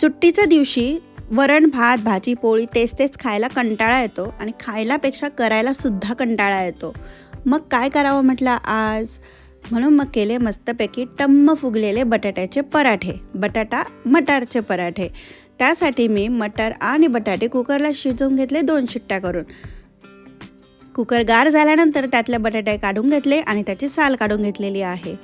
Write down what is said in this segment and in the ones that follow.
सुट्टीच्या दिवशी वरण भात भाजी पोळी तेच तेच खायला कंटाळा येतो आणि खायलापेक्षा करायला सुद्धा कंटाळा येतो. मग काय करावं म्हटलं आज? म्हणून मग केले मस्तपैकी टम्म फुगलेले बटाट्याचे पराठे बटाटा मटारचे पराठे. त्यासाठी मी मटार आणि बटाटे कुकरला शिजवून घेतले दोन शिट्ट्या करून. कुकर गार झाल्यानंतर त्यातले बटाटे काढून घेतले आणि त्याची साल काढून घेतलेली आहे.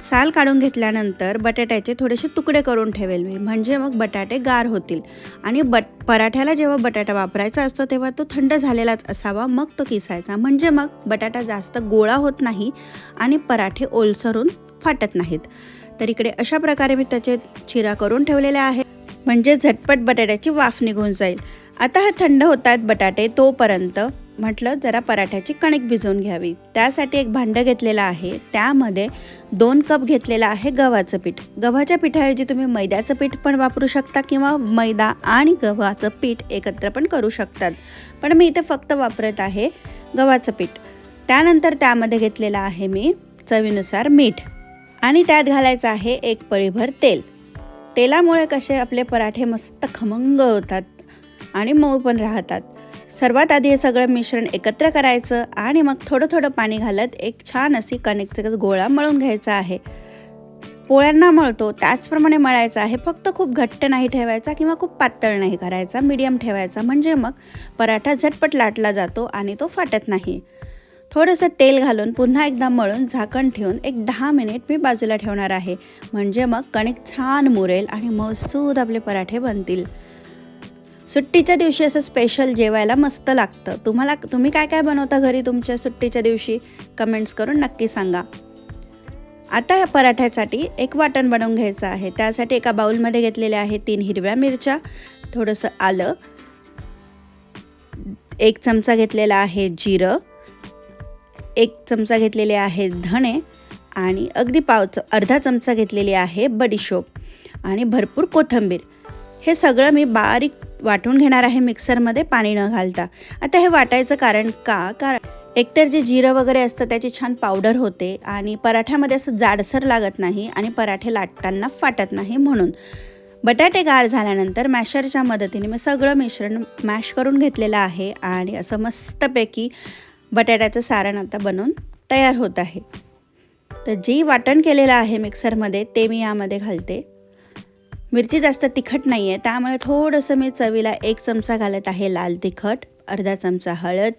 साल काढून घेतल्यानंतर बटाट्याचे थोडेसे तुकडे करून ठेवेल मी. म्हणजे मग बटाटे गार होतील. आणि बट पराठ्याला जेव्हा बटाटा वापरायचा असतो तेव्हा तो थंड झालेलाच असावा. मग तो किसायचा. म्हणजे मग बटाटा जास्त गोळा होत नाही आणि पराठे ओलसरून फाटत नाहीत. तर इकडे अशा प्रकारे मी त्याचे चिरा करून ठेवलेले आहे म्हणजे झटपट बटाट्याची वाफ निघून जाईल. आता हा थंड होतात बटाटे तोपर्यंत म्हटलं जरा पराठ्याची कणिक भिजवून घ्यावी. त्यासाठी एक भांडं घेतलेलं आहे. त्यामध्ये दोन कप घेतलेलं आहे गव्हाचं पीठ. गव्हाच्या पिठाऐवजी तुम्ही मैद्याचं पीठ पण वापरू शकता किंवा मैदा आणि गव्हाचं पीठ एकत्र पण करू शकतात. पण मी इथे फक्त वापरत आहे गव्हाचं पीठ. त्यानंतर त्यामध्ये घेतलेलं आहे मी चवीनुसार मीठ आणि त्यात घालायचं आहे एक पळीभर तेल. तेलामुळे कसे आपले पराठे मस्त खमंग होतात आणि मऊ पण राहतात. सर्वात आधी हे सगळं मिश्रण एकत्र करायचं आणि मग थोडं थोडं पाणी घालत एक छान अशी कणिकचा गोळा मळून घ्यायचा आहे. पोळ्यांना मळतो त्याचप्रमाणे मळायचा आहे. फक्त खूप घट्ट नाही ठेवायचा किंवा खूप पातळ नाही करायचा मीडियम ठेवायचा. म्हणजे मग पराठा झटपट लाटला जातो आणि तो फाटत नाही. थोडंसं तेल घालून पुन्हा एकदा मळून झाकण ठेवून एक दहा मिनिट मी बाजूला ठेवणार आहे. म्हणजे मग कणिक छान मुरेल आणि मसूद आपले पराठे बनतील. सुट्टीच्या दिवशी असं स्पेशल जेवायला मस्त लागतं. तुम्हाला तुम्ही काय काय बनवता घरी तुमच्या सुट्टीच्या दिवशी? कमेंट्स करून नक्की सांगा. आता या पराठ्यासाठी एक वाटण बनवून घ्यायचं आहे. त्यासाठी एका बाऊलमध्ये घेतलेले आहे तीन हिरव्या मिरच्या थोडंसं आलं. एक चमचा घेतलेला आहे जिरं. एक चमचा घेतलेले आहे धणे. आणि अगदी पाव च अर्धा चमचा घेतलेली आहे बडीशोप. आणि भरपूर कोथिंबीर. हे सगळं मी बारीक वाटून घेणार आहे मिक्सरमध्ये पाणी न घालता. आता हे वाटायचं कारण का? कारण एकतर जे जिरं वगैरे असतं त्याची छान पावडर होते आणि पराठ्यामध्ये असं जाडसर लागत नाही आणि पराठे लाटताना फाटत नाही म्हणून. बटाटे गार झाल्यानंतर मॅशरच्या मदतीने मी सगळं मिश्रण मॅश करून घेतलेलं आहे आणि असं मस्तपैकी बटाट्याचं सारण आता बनवून तयार होत आहे. तर जे वाटण केलेलं आहे मिक्सरमध्ये ते मी यामध्ये घालते. मिरची जास्त तिखट नाही आहे त्यामुळे थोडंसं मी चवीला एक चमचा घालत आहे लाल तिखट अर्धा चमचा हळद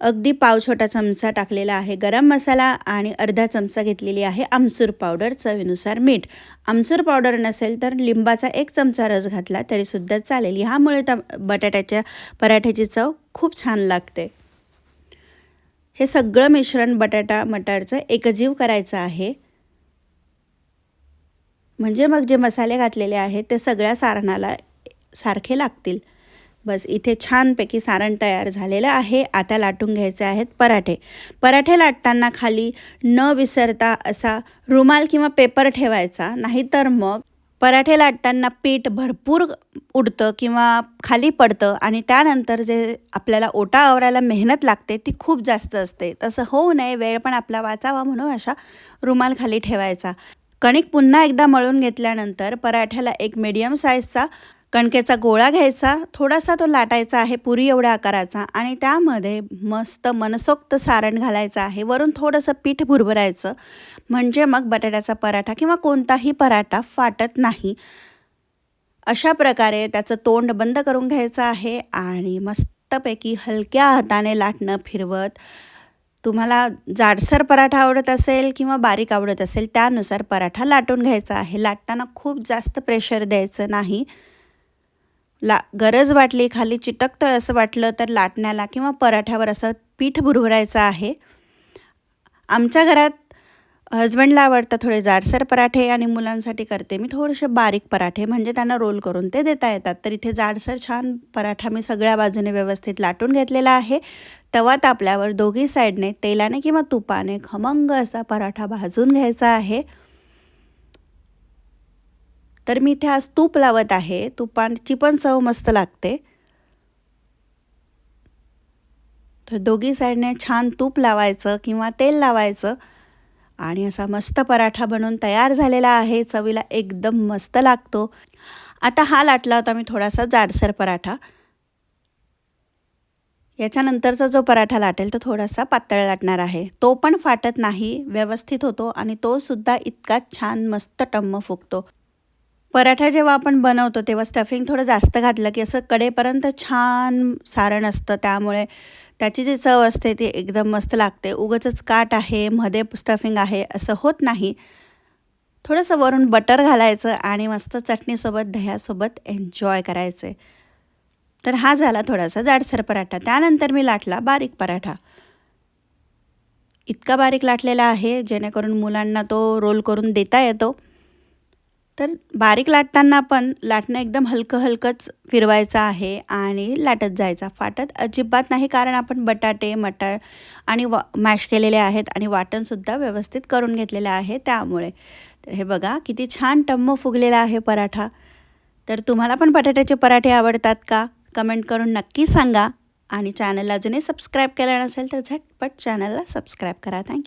अगदी पाव छोटा चमचा टाकलेला आहे गरम मसाला आणि अर्धा चमचा घेतलेली आहे आमचूर पावडर चवीनुसार मीठ. आमचूर पावडर नसेल तर लिंबाचा एक चमचा रस घातला तरीसुद्धा चालेल. ह्यामुळे त्या बटाट्याच्या पराठ्याची चव खूप छान लागते. हे सगळं मिश्रण बटाटा मटारचं एकजीव करायचं आहे. म्हणजे मग जे मसाले घातलेले आहेत ते सगळ्या सारणाला सारखे लागतील. बस इथे छानपैकी सारण तयार झालेलं आहे. आता लाटून घ्यायचे आहेत पराठे. पराठे लाटताना खाली न विसरता असा रुमाल किंवा पेपर ठेवायचा नाहीतर मग पराठे लाटताना पीठ भरपूर उडतं किंवा खाली पडतं आणि त्यानंतर जे आपल्याला ओटा आवरायला मेहनत लागते ती खूप जास्त असते. तसं होऊ नये वेळ पण आपला वाचावा म्हणून अशा रुमाल खाली ठेवायचा. कणिक पुन्हा एकदा मळून घेतल्यानंतर पराठ्याला एक मीडियम साईजचा कणकेचा गोळा घ्यायचा. थोडासा तो लाटायचा आहे पुरी एवढ्या आकाराचा. आणि त्यामध्ये मस्त मनसोक्त सारण घालायचं आहे. वरून थोडंसं पीठ भुरभरायचं. म्हणजे मग बटाट्याचा पराठा किंवा कोणताही पराठा फाटत नाही. अशा प्रकारे त्याचं तोंड बंद करून घ्यायचं आहे. आणि मस्तपैकी हलक्या हाताने लाटणं फिरवत तुम्हाला जाडसर पराठा आवडत असेल किंवा बारीक आवडत असेल त्यानुसार पराठा लाटून घ्यायचा आहे. लाटताना खूप जास्त प्रेशर द्यायचं नाही. ला गरज वाटली खाली चिटकतं असं वाटलं तर लाटण्याला किंवा पराठ्यावर असं पीठ भुरभुरायचं आहे. आमच्या घरात हजबंडला आवडतं थोडे जाडसर पराठे आणि मुलांसाठी करते मी थोडेसे बारीक पराठे म्हणजे त्यांना रोल करून ते देता येतात. तर इथे जाडसर छान पराठा मी सगळ्या बाजूने व्यवस्थित लाटून घेतलेला आहे. तवा तापल्यावर दोघी साईडने तेलाने किंवा तुपाने खमंग असा पराठा भाजून घ्यायचा आहे. तर मी इथे आज तूप लावत आहे. तुपांची पण चव मस्त लागते. तर दोघी साईडने छान तूप लावायचं किंवा तेल लावायचं. आणि असा मस्त पराठा बनवून तयार झालेला आहे. चवीला एकदम मस्त लागतो. आता हा लाटला होता मी थोडासा जाडसर पराठा. याच्यानंतरचा जो पराठा लाटेल तो थोडासा पातळ लाटणार आहे. तो पण फाटत नाही व्यवस्थित होतो आणि तो सुद्धा इतका छान मस्त टम्म फुगतो. पराठा जेव्हा आपण बनवतो तेव्हा स्टफिंग थोडं जास्त घातलं की असं कडेपर्यंत छान सारण असतं. त्यामुळे त्याची जी चव असते ती एकदम मस्त लागते. उगंच काट आहे मध्ये स्टफिंग आहे असं होत नाही. थोडंसं वरून बटर घालायचं आणि मस्त चटणीसोबत दह्यासोबत एन्जॉय करायचे. तर हा झाला थोडासा जाडसर पराठा. त्यानंतर मी लाटला बारीक पराठा. इतका बारीक लाटलेला आहे जेणेकरून मुलांना तो रोल करून देता येतो. तर बारीक लाटताना पण लाटणं एकदम हलकं हलकंच फिरवायचं आहे आणि लाटत जायचा. फाटत अजिबात नाही कारण आपण बटाटे मटार आणि वा मॅश केलेले आहेत आणि वाटणसुद्धा व्यवस्थित करून घेतलेलं आहे त्यामुळे. तर हे बघा किती छान टम्म फुगलेला आहे पराठा. तर तुम्हाला पण बटाट्याचे पराठे आवडतात का? कमेंट करून नक्की सांगा. आणि चॅनलला अजूनही सबस्क्राईब केलं नसेल तर झटपट चॅनलला सबस्क्राईब करा. थँक्यू.